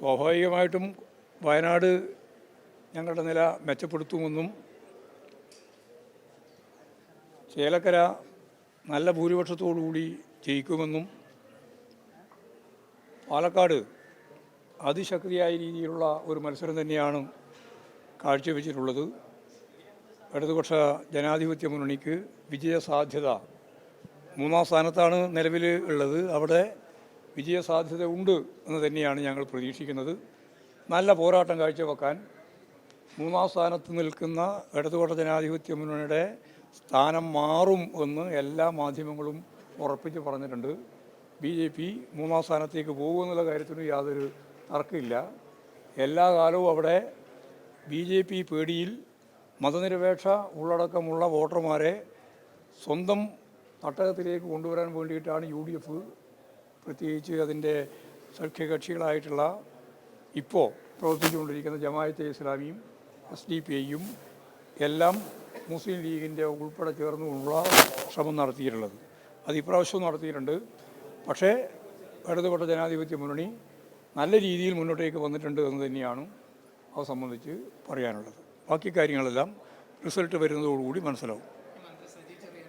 സ്വാഭാവികമായിട്ടും വയനാട് ഞങ്ങളുടെ നില മെച്ചപ്പെടുത്തുമെന്നും ചേലക്കര നല്ല ഭൂരിപക്ഷത്തോടുകൂടി ജയിക്കുമെന്നും പാലക്കാട് അതിശക്തിയായ രീതിയിലുള്ള ഒരു മത്സരം തന്നെയാണ് കാഴ്ചവെച്ചിട്ടുള്ളത്. ഇടതുപക്ഷ ജനാധിപത്യ മുന്നണിക്ക് വിജയ സാധ്യത മൂന്നാം സ്ഥാനത്താണ് നിലവിൽ ഉള്ളത്. അവിടെ വിജയസാധ്യത ഉണ്ട് എന്ന് തന്നെയാണ് ഞങ്ങൾ പ്രതീക്ഷിക്കുന്നത്. നല്ല പോരാട്ടം കാഴ്ചവെക്കാൻ മൂന്നാം സ്ഥാനത്ത് നിൽക്കുന്ന ഇടതുപക്ഷ ജനാധിപത്യ മുന്നണിയുടെ സ്ഥാനം മാറും എന്ന് എല്ലാ മാധ്യമങ്ങളും ഉറപ്പിച്ച് പറഞ്ഞിട്ടുണ്ട്. ബി ജെ പി മൂന്നാം സ്ഥാനത്തേക്ക് പോകുമെന്നുള്ള കാര്യത്തിന് യാതൊരു തർക്കമില്ല. എല്ലാ കാലവും അവിടെ ബി ജെ പി പേടിയിൽ മതനിരപേക്ഷ ഉള്ളടക്കമുള്ള വോട്ടർമാരെ സ്വന്തം തട്ടകത്തിലേക്ക് കൊണ്ടുവരാൻ വേണ്ടിയിട്ടാണ് യു ഡി എഫ് പ്രത്യേകിച്ച് അതിന്റെ സഖ്യകക്ഷികളായിട്ടുള്ള ഇപ്പോൾ പ്രവർത്തിച്ചുകൊണ്ടിരിക്കുന്ന ജമായത്തെ ഇസ്ലാമിയും എസ് ഡി പി ഐയും എല്ലാം മുസ്ലിം ലീഗിന്റെ ഉൾപ്പെടെ ചേർന്നുകൊണ്ടുള്ള ശ്രമം നടത്തിയിട്ടുള്ളത്. അത് ഇപ്രാവശ്യവും നടത്തിയിട്ടുണ്ട്. പക്ഷേ ഇടതുപെട്ട ജനാധിപത്യ മുന്നണി നല്ല രീതിയിൽ മുന്നോട്ടേക്ക് വന്നിട്ടുണ്ട് എന്ന് തന്നെയാണ് അത് സംബന്ധിച്ച് പറയാനുള്ളത്. ബാക്കി കാര്യങ്ങളെല്ലാം റിസൾട്ട് വരുന്നതോടുകൂടി മനസ്സിലാവും.